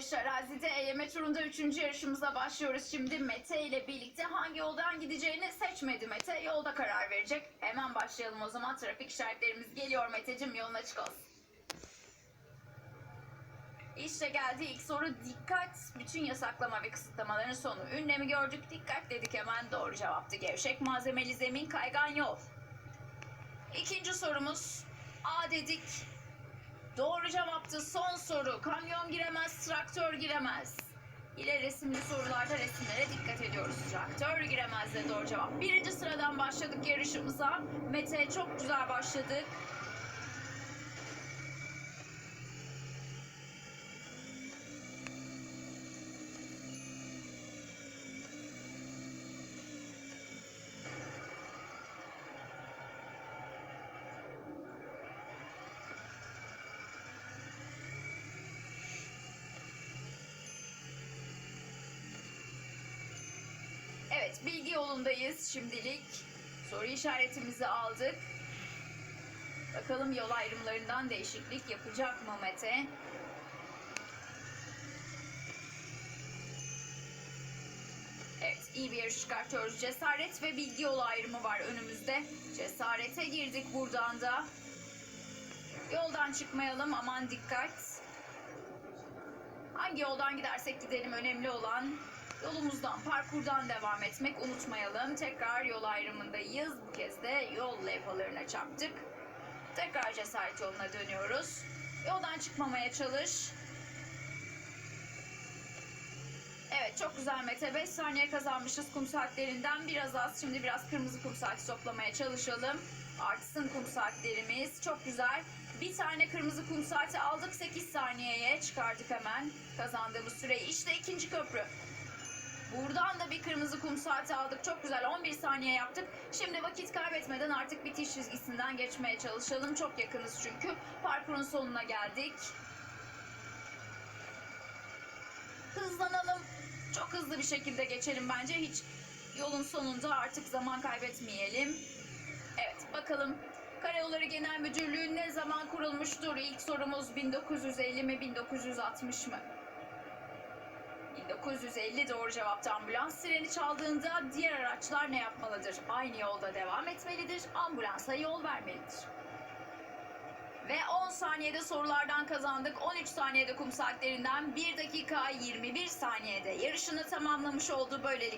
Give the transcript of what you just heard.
yarış arazide eleme turunda 3. yarışımıza başlıyoruz. Şimdi Mete ile birlikte hangi yoldan gideceğini seçmedi Mete. Yolda karar verecek. Hemen başlayalım o zaman. Trafik işaretlerimiz geliyor Meteciğim. Yolun açık olsun. İşte geldi ilk soru. Dikkat. Bütün yasaklama ve kısıtlamaların sonu. Ünlemi gördük. Dikkat dedik hemen. Doğru cevaptı. Gevşek malzemeli zemin kaygan yol. İkinci sorumuz. A dedik. Doğru cevaptı. Son soru. Kamyon giremez, traktör giremez. İle resimli sorularda resimlere dikkat ediyoruz. Traktör giremez de doğru cevap. Birinci sıradan başladık yarışımıza. Mete çok güzel başladık. Evet, bilgi yolundayız şimdilik. Soru işaretimizi aldık. Bakalım yol ayrımlarından değişiklik yapacak mı Mete? Evet, iyi bir yarış çıkartıyoruz. Cesaret ve bilgi yolu ayrımı var önümüzde. Cesarete girdik buradan da. Yoldan çıkmayalım, aman dikkat. Hangi yoldan gidersek gidelim önemli olan yolumuzdan, parkurdan devam etmek unutmayalım. Tekrar yol ayrımındayız. Bu kez de yol levhalarına çarptık. Tekrar cesaret yoluna dönüyoruz. Yoldan çıkmamaya çalış. Evet çok güzel Mete. 5 saniye kazanmışız kum saatlerinden biraz az. Şimdi biraz kırmızı kum saati toplamaya çalışalım. Artsın kum saatlerimiz. Çok güzel. Bir tane kırmızı kum saati aldık. 8 saniyeye çıkardık hemen kazandığımız süreyi. İşte ikinci köprü. Buradan da bir kırmızı kum saati aldık. Çok güzel 11 saniye yaptık. Şimdi vakit kaybetmeden artık bitiş çizgisinden geçmeye çalışalım. Çok yakınız çünkü. Parkurun sonuna geldik. Hızlanalım. Çok hızlı bir şekilde geçelim bence. Hiç yolun sonunda artık zaman kaybetmeyelim. Evet bakalım. Karayolları Genel Müdürlüğü ne zaman kurulmuştur? İlk sorumuz 1950 mi 1960 mı? 1950 doğru cevaptı ambulans sireni çaldığında diğer araçlar ne yapmalıdır? Aynı yolda devam etmelidir, ambulansa yol vermelidir. Ve 10 saniyede sorulardan kazandık. 13 saniyede kum saatlerinden 1 dakika 21 saniyede yarışını tamamlamış oldu. Böylelikle